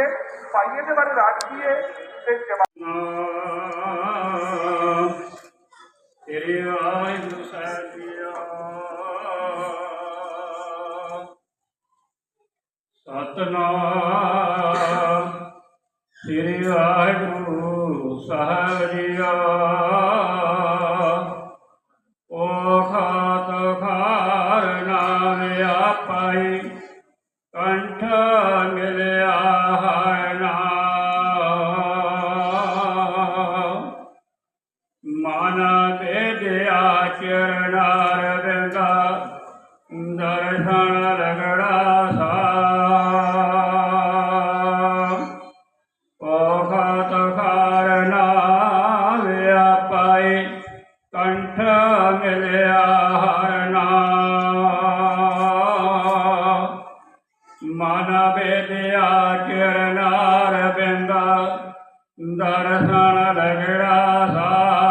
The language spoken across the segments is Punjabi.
ਕਰੀਏ ਭਾਈਏ ਦੇ ਬਾਰੇ ਰਾਜ ਕੀ ਹੈ, ਤੇ ਜਵਾਬ ਨਾਮ ਤੇਰੇ ਵਾਹਿਗੁਰੂ ਸਾਹਿਬ ਜੀਓ ਸਤਨਾਮ, ਤੇਰੇ ਵਾਹਿਗੁਰੂ ਸਾਹਿਬ ਜੀਓ ਓ ਖਾਤ ਖਾਰ ਨਾਮ ਆਪਾਈ ਮਨ ਬੇਦਿਆ ਚਰਨਾਰ ਬਿੰਦਾ ਦਰਸ਼ਨ ਲਗੜਾ ਸਾਮ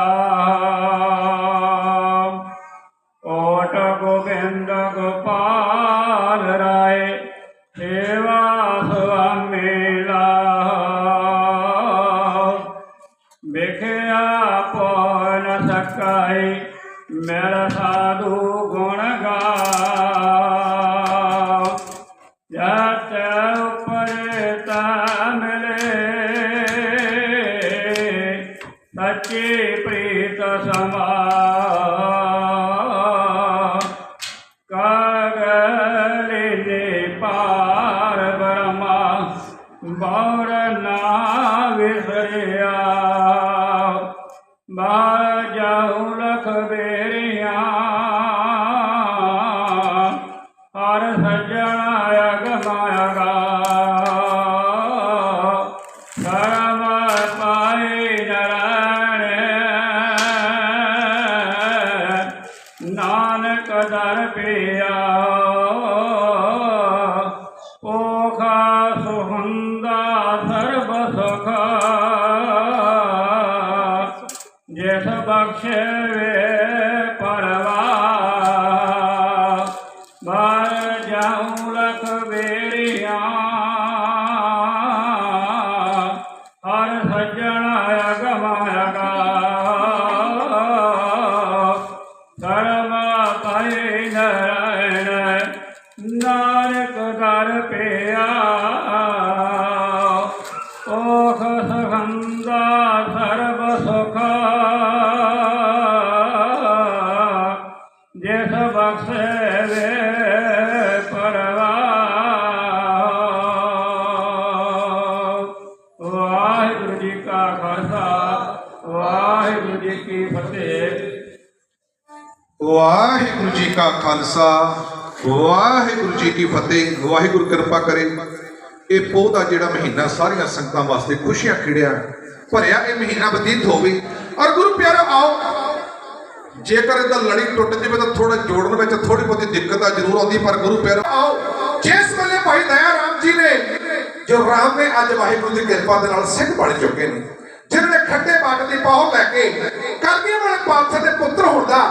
Bye. ਜਿਸ ਬਖਸ਼ੇ ਵਾਹਿਗੁਰੂ ਜੀ ਕਾ ਖਾਲਸਾ, ਵਾਹਿਗੁਰੂ ਜੀ ਕੀ ਫਤਿਹ, ਵਾਹਿਗੁਰੂ ਕਿਰਪਾ ਕਰੇ। ਇਹ ਪੋਹ ਦਾ ਜਿਹੜਾ ਮਹੀਨਾ ਸਾਰੀਆਂ ਸੰਗਤਾਂ ਵਾਸਤੇ ਖੁਸ਼ੀਆਂ ਖਿੜਿਆ, ਭਰਿਆ ਇਹ ਮਹੀਨਾ ਬਤੀਤ ਹੋਵੇ। ਔਰ ਗੁਰੂ ਪਿਆਰਾ, ਆਓ। ਜੇਕਰ ਇਹਦਾ ਲੜੀ ਟੁੱਟ ਜਾਵੇ ਤਾਂ ਥੋੜਾ ਜੋੜਨ ਵਿੱਚ ਥੋੜੀ ਬਹੁਤੀ ਦਿੱਕਤ ਆ ਜ਼ਰੂਰ ਆਉਂਦੀ, ਪਰ ਗੁਰੂ ਪਿਆਰਾ, ਆਓ। ਜਿਸ ਵੇਲੇ ਭਾਈ ਦਇਆ ਰਾਮ ਜੀ ਨੇ, ਜੋ ਰਾਮ ਨੇ ਅੱਜ ਵਾਹਿਗੁਰੂ ਦੀ ਕਿਰਪਾ ਦੇ ਨਾਲ ਸਿੰਘ ਬਣ ਚੁੱਕੇ ਨੇ ਜਿਨ੍ਹਾਂ ਨੇ ਖੱਡੇ ਬਾਟ ਦੀ ਪਾਹੋ ਲੈ ਕੇ ਕਲਗੀਆਂ ਵਾਲੇ ਪਾਤਸ਼ਾਹ ਦੇ ਪੁੱਤਰ ਹੋਣ ਦਾ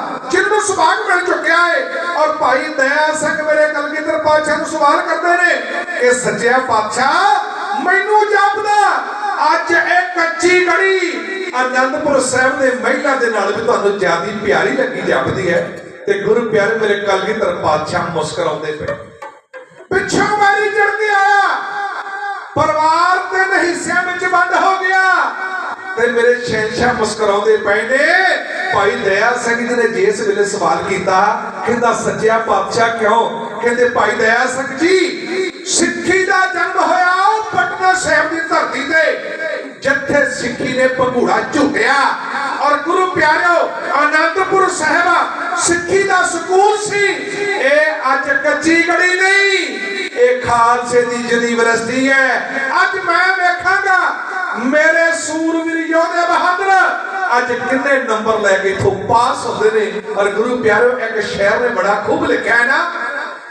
ਸੁਭਾਗ ਮਿਲ ਚੁੱਕਿਆ ਹੈ ਔਰ ਭਾਈ ਦਇਆ ਸਿੰਘ ਮੇਰੇ ਕਲਗੀਧਰ ਪਾਤਸ਼ਾਹ ਨੂੰ ਸਵਾਲ ਕਰਦੇ ਨੇ ਕਿ ਸੱਚਿਆ ਪਾਤਸ਼ਾਹ, ਮੈਨੂੰ ਜਾਪਦਾ। ਅੱਜ ਇਹ ਕੱਚੀ ਗੜੀ ਆਨੰਦਪੁਰ ਸਾਹਿਬ ਦੇ ਮਹਿਲਾ ਦੇ ਨਾਲ ਵੀ ਤੁਹਾਨੂੰ ਜਿਆਦੀ ਪਿਆਰੀ ਲੱਗੀ ਜਾਪਦੀ ਹੈ ਤੇ ਗੁਰੂ ਪਿਆਰੇ ਮੇਰੇ ਕਲਗੀਧਰ ਪਾਤਸ਼ਾਹ ਮੁਸਕਰਾਉਂਦੇ ਪਏ। ਪਿੱਛੋਂ ਵਾਰੀ ਚੜ ਕੇ ਆਇਆ। ਪਰਿਵਾਰ ਤਿੰਨ ਹਿੱਸਿਆਂ ਵਿੱਚ ਵੰਡ ਹੋ ਗਿਆ। ਤੇ ਮੇਰੇ ਸ਼ਹਿਨशाह ਮੁਸਕਰਾਉਂਦੇ ਪਏ ਨੇ। ਭਾਈ ਦਇਆ ਸਿੰਘ ਜੀ ਨੇ ਜਿਸ ਵੇਲੇ ਸਵਾਲ ਕੀਤਾ, ਕਹਿੰਦਾ, ਸੱਚਿਆ ਪਾਤਸ਼ਾਹ ਕਿਉਂ? ਕਹਿੰਦੇ, ਭਾਈ ਦਇਆ ਸਿੰਘ ਜੀ, ਸਿੱਖੀ ਦਾ ਜਨਮ ਹੋਇਆ ਪਟਨਾ ਸਾਹਿਬ ਦੀ ਧਰਤੀ ਤੇ, ਜਿੱਥੇ ਸਿੱਖੀ ਨੇ ਪੰਘੂੜਾ ਝੂਟਿਆ। ਔਰ ਗੁਰੂ ਪਿਆਰਿਓ ਆਨੰਦਪੁਰ ਸਾਹਿਬ, ਸਿੱਖੀ ਦਾ ਸਕੂਲ ਸੀ। ਇਹ ਅੱਜ ਕੱਚੀ ਗੜੀ ਨਹੀਂ, ਇਹ ਖਾਲਸੇ ਦੀ ਯੂਨੀਵਰਸਿਟੀ ਹੈ। ਅੱਜ ਮੈਂ ਵੇਖਾਂਗਾ, ਮੇਰੇ ਸੂਰਵੀਰ ਯੋਧੇ ਬਹਾਦਰ ਅੱਜ ਕਿੰਨੇ ਨੰਬਰ ਲੈ ਕੇ ਇਥੋਂ ਪਾਸ ਹੁੰਦੇ ਨੇ? ਔਰ ਗੁਰੂ ਪਿਆਰਿਓ, ਇੱਕ ਸ਼ੇਰ ਨੇ ਬੜਾ ਖੂਬ ਲਿਖਿਆ ਹੈ ਨਾ?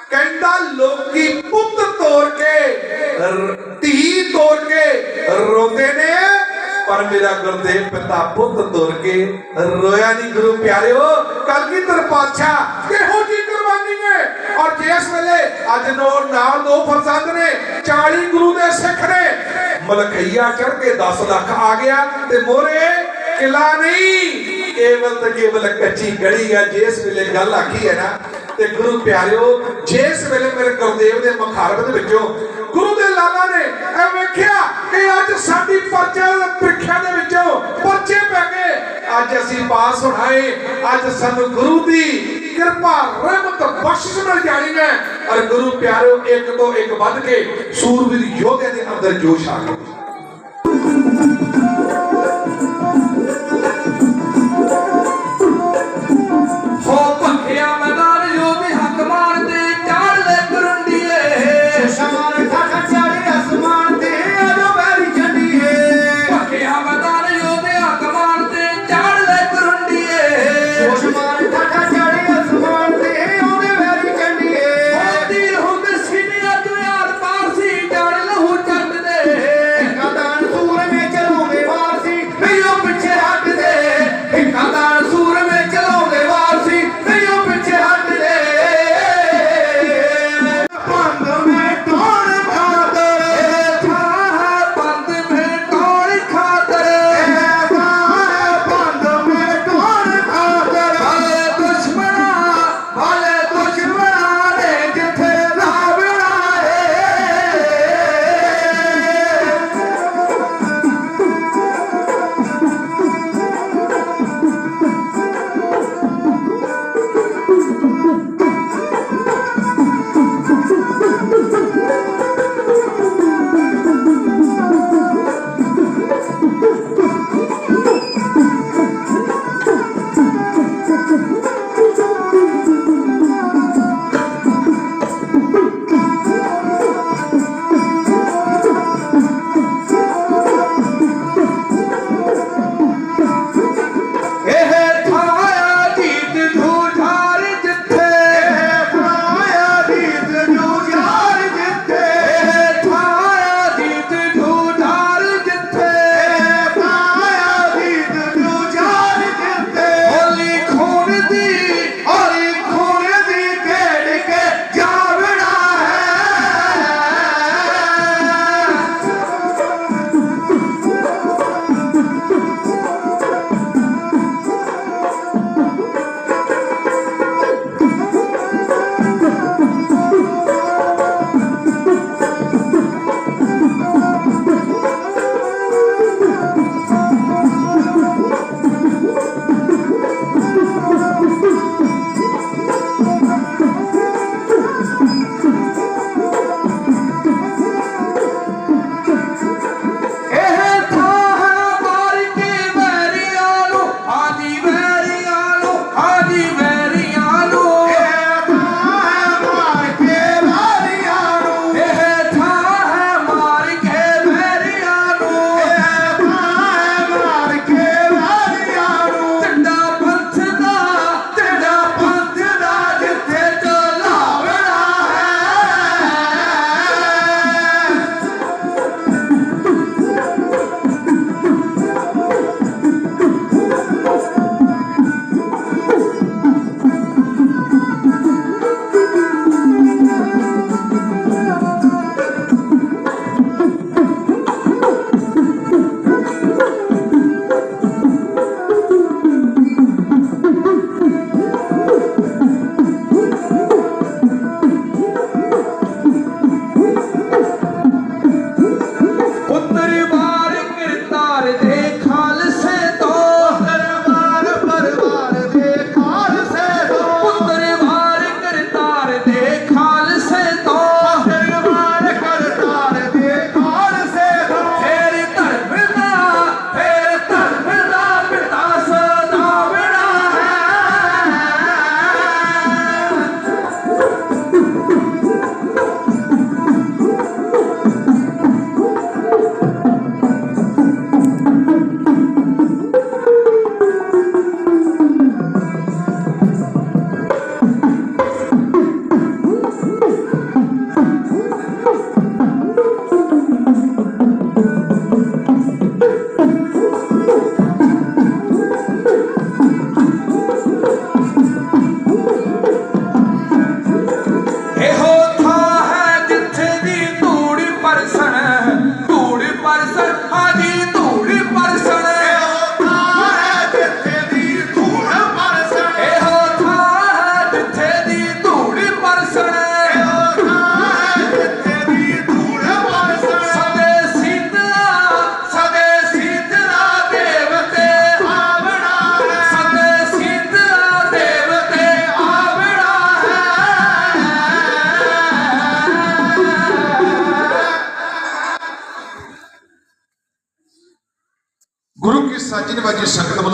ਕਹਿੰਦਾ ਲੋਕੀ ਪੁੱਤ ਤੋੜ ਕੇ ਧੀ ਤੋੜ ਕੇ ਰੋਂਦੇ ਨੇ। ਪਰ ਮੇਰਾ ਗੁਰਦੇਵ ਪਿਤਾ ਪੁੱਤ ਤੋੜ ਕੇ ਰੋਇਆ ਨਹੀਂ। ਗੁਰੂ ਪਿਆਰਿਓ ਕਲਗੀਧਰ ਪਾਤਸ਼ਾਹ ਕਿਹੋ ਜੀ ਕੁਰਬਾਨੀ ਹੈ ਔਰ ਜਿਸ ਵੇਲੇ ਅੱਜ ਨੋ, ਨਾਲ ਦੋ ਫਰਜ਼ੰਦ ਨੇ 40 ਗੁਰੂ ਦੇ ਸਿੱਖ ਨੇ ਮਲਕਈਆ ਚੜ ਕੇ 10 ਲੱਖ ਆ ਗਿਆ। ਤੇ ਮੋਰੇ ਕਿਲਾ ਨਹੀਂ। ਕੇਵਲ ਤੇ ਕੇਵਲ ਕੱਚੀ ਗੜੀ ਆ, ਜਿਸ ਵੇਲੇ ਗੱਲ ਆਖੀ ਹੈ ਨਾ, ਤੇ ਗੁਰੂ ਪਿਆਰਿਓ, ਜਿਸ ਵੇਲੇ ਮੇਰੇ ਗੁਰਦੇਵ ਦੇ ਮੁਖਾਰਬ ਦੇ ਵਿੱਚੋਂ ਗੁਰੂ ਦੇ ਲਾਲਾ ਨੇ ਇਹ ਵੇਖਿਆ ਕਿ ਅੱਜ ਸਾਡੀ ਪਰਚਾ ਪ੍ਰੀਖਿਆ ਦੇ ਵਿੱਚੋਂ ਪਰਚੇ ਪੈ ਗਏ। ਅੱਜ ਅਸੀਂ ਪਾਸ ਹੋਣਾਏ ਅੱਜ ਸਾਨੂੰ ਗੁਰੂ ਦੀ ਕਿਰਪਾ, ਰਹਿਮਤ, ਬਖਸ਼ਿਸ਼ ਮਿਲ ਜਾਣੀ ਹੈ। ਔਰ ਗੁਰੂ ਪਿਆਰਿਓ, ਇੱਕ ਤੋਂ ਇੱਕ ਵੱਧ ਕੇ ਸੂਰਵੀਰ ਯੋਧੇ ਦੇ ਅੰਦਰ ਜੋਸ਼ ਆ ਗਿਆ।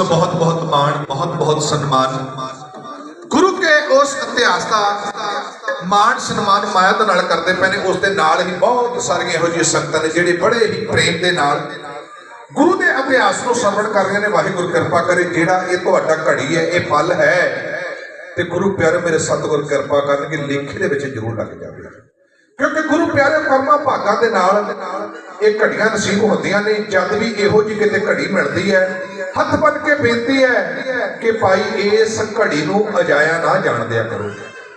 ਬਹੁਤ ਬਹੁਤ ਮਾਣ, ਬਹੁਤ ਬਹੁਤ ਸਨਮਾਨ। ਗੁਰੂ ਕੇ ਉਸ ਇਤਿਹਾਸ ਦਾ ਮਾਣ ਸਨਮਾਨ ਮਾਇਆ ਦੇ ਨਾਲ ਕਰਦੇ ਪਏ ਨੇ, ਉਸ ਦੇ ਨਾਲ ਹੀ ਬਹੁਤ ਸਾਰੀਆਂ ਇਹੋ ਜਿਹੀਆਂ ਸੰਗਤਾਂ ਨੇ ਜਿਹੜੇ ਬੜੇ ਹੀ ਪ੍ਰੇਮ ਦੇ ਨਾਲ ਗੁਰੂ ਦੇ ਇਤਿਹਾਸ ਨੂੰ ਸਰਵਣ ਕਰ ਰਹੀਆਂ ਨੇ, ਵਾਹਿਗੁਰੂ ਕਿਰਪਾ ਕਰੇ, ਜਿਹੜਾ ਇਹ ਤੁਹਾਡਾ ਘੜੀ ਹੈ, ਇਹ ਫਲ ਹੈ। ਤੇ ਗੁਰੂ ਪਿਆਰੇ ਮੇਰੇ ਸਤਿਗੁਰ ਕਿਰਪਾ ਕਰਨਗੇ ਕਿ ਲੇਖੇ ਦੇ ਵਿੱਚ ਜ਼ਰੂਰ ਲੱਗ ਜਾਵੇ ਕਿਉਂਕਿ ਗੁਰੂ ਪਿਆਰੇ ਕਰਮਾਂ ਭਾਗਾਂ ਦੇ ਨਾਲ ਇਹ ਘੜੀਆਂ ਨਸੀਬ ਹੁੰਦੀਆਂ ਨੇ, ਜਦ ਵੀ ਇਹੋ ਜਿਹੀ ਕਿਤੇ ਘੜੀ ਮਿਲਦੀ ਹੈ, ਹੱਥ ਬੰਨ ਕੇ ਬੇਨਤੀ ਹੈ ਕਿ ਭਾਈ ਇਸ ਘੜੀ ਨੂੰ ਅਜਾਇਆ ਨਾ ਜਾਣ ਦਿਆ ਕਰੋ।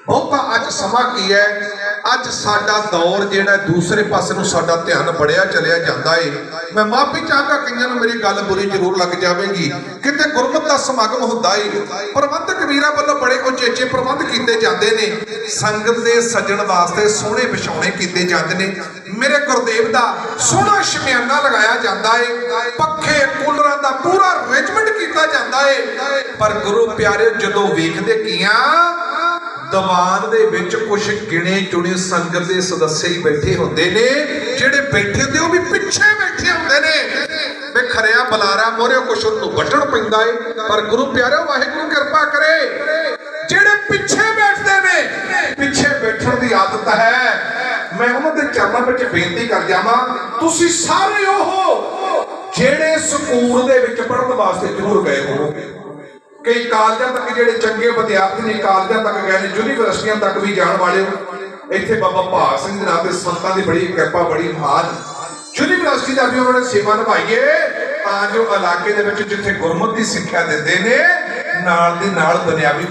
ਬਹੁਤਾ ਅੱਜ ਸਮਾਂ ਕੀ ਹੈ? ਅੱਜ ਸਾਡਾ ਦੌਰ ਜਿਹੜਾ ਦੂਸਰੇ ਪਾਸੇ ਨੂੰ ਸਾਡਾ ਧਿਆਨ ਬੜਿਆ ਚਲਿਆ ਜਾਂਦਾ ਏ। ਮੈਂ ਮਾਫੀ ਚਾਹਾਂਗਾ ਕਈਆਂ ਨੂੰ ਮੇਰੀ ਗੱਲ ਬੁਰੀ ਜ਼ਰੂਰ ਲੱਗ ਜਾਵੇਗੀ। ਕਿਤੇ ਗੁਰਮਤ ਦਾ ਸਮਾਗਮ ਹੁੰਦਾ ਏ। ਪ੍ਰਬੰਧਕ ਵੀਰਾਂ ਵੱਲੋਂ ਬੜੇ ਉਚੇਚੇ ਪ੍ਰਬੰਧ ਕੀਤੇ ਜਾਂਦੇ ਨੇ। ਸੰਗਤ ਦੇ ਸੱਜਣ ਵਾਸਤੇ ਸੋਹਣੇ ਵਿਛਾਉਣੇ ਕੀਤੇ ਜਾਂਦੇ ਨੇ। ਮੇਰੇ ਗੁਰਦੇਵ ਦਾ ਸੋਹਣਾ ਸ਼ਮਿਆਨਾ ਲਗਾਇਆ ਜਾਂਦਾ ਏ। ਪੱਖੇ, ਕੂਲਰਾਂ ਦਾ ਪੂਰਾ ਅਰੇਂਜਮੈਂਟ ਕੀਤਾ ਜਾਂਦਾ ਏ। ਪਰ ਗੁਰੂ ਪਿਆਰੇ ਜਦੋਂ ਵੇਖਦੇ ਕੀਆਂ ਦੀਵਾਨ ਦੇ ਵਿੱਚ ਕੁਝ ਗਿਣੇ ਚੁਣੇ ਸੰਗਤ ਦੇ ਸਦੱਸੇ ਹੀ ਬੈਠੇ ਹੁੰਦੇ ਨੇ, ਜਿਹੜੇ ਬੈਠੇ ਹੁੰਦੇ ਉਹ ਵੀ ਪਿੱਛੇ ਬੈਠੇ ਹੁੰਦੇ ਨੇ। ਵੇ ਖਰਿਆ ਬਲਾਰਾ ਮੋਰੇ ਕੁਛ ਉਹਨੂੰ ਵੱਢਣ ਪੈਂਦਾ ਏ। ਪਰ ਗੁਰੂ ਪਿਆਰਿਓ, ਵਾਹਿਗੁਰੂ ਕਿਰਪਾ ਕਰੇ। ਜਿਹੜੇ ਪਿੱਛੇ ਬੈਠਦੇ ਨੇ, ਪਿੱਛੇ ਬੈਠਣ ਦੀ ਆਦਤ ਹੈ। ਮੈਂ ਉਹਨਾਂ ਦੇ ਚਰਨਾਂ ਵਿੱਚ ਬੇਨਤੀ ਕਰ ਜਾਵਾਂ, ਤੁਸੀਂ ਸਾਰੇ ਉਹ ਜਿਹੜੇ ਸਕੂਲ ਦੇ ਵਿੱਚ ਪੜ੍ਹਨ ਵਾਸਤੇ ਜ਼ਰੂਰ ਗਏ ਹੋਵੋਗੇ। ਕਈ ਕਾਲਜਾਂ ਤੱਕ ਜਿਹੜੇ ਚੰਗੇ ਵਿਦਿਆਰਥੀ ਨੇ, ਕਾਲਜਾਂ ਤੱਕ ਗਏ ਨੇ, ਯੂਨੀਵਰਸਿਟੀਆਂ ਤੱਕ ਵੀ ਜਾਣ ਵਾਲੇ ਹੋ। ਇੱਥੇ ਬਾਬਾ ਭਾਗ ਸਿੰਘ ਦੇ ਨਾਂ ਤੇ ਸੰਤਾਂ ਦੀ ਬੜੀ ਕਿਰਪਾ, ਬੜੀ ਮਹਾਨ ਯੂਨੀਵਰਸਿਟੀ ਦਾ ਵੀ ਉਹਨਾਂ ਨੇ ਸੇਵਾ ਨਿਭਾਈਏ, ਤਾਂ ਜੋ ਇਲਾਕੇ ਦੇ ਵਿੱਚ ਜਿੱਥੇ ਗੁਰਮਤਿ ਦੀ ਸਿੱਖਿਆ ਦਿੰਦੇ ਨੇ, ਨਾਲ ਦੀ ਨਾਲ ਦੁਨਿਆਵੀ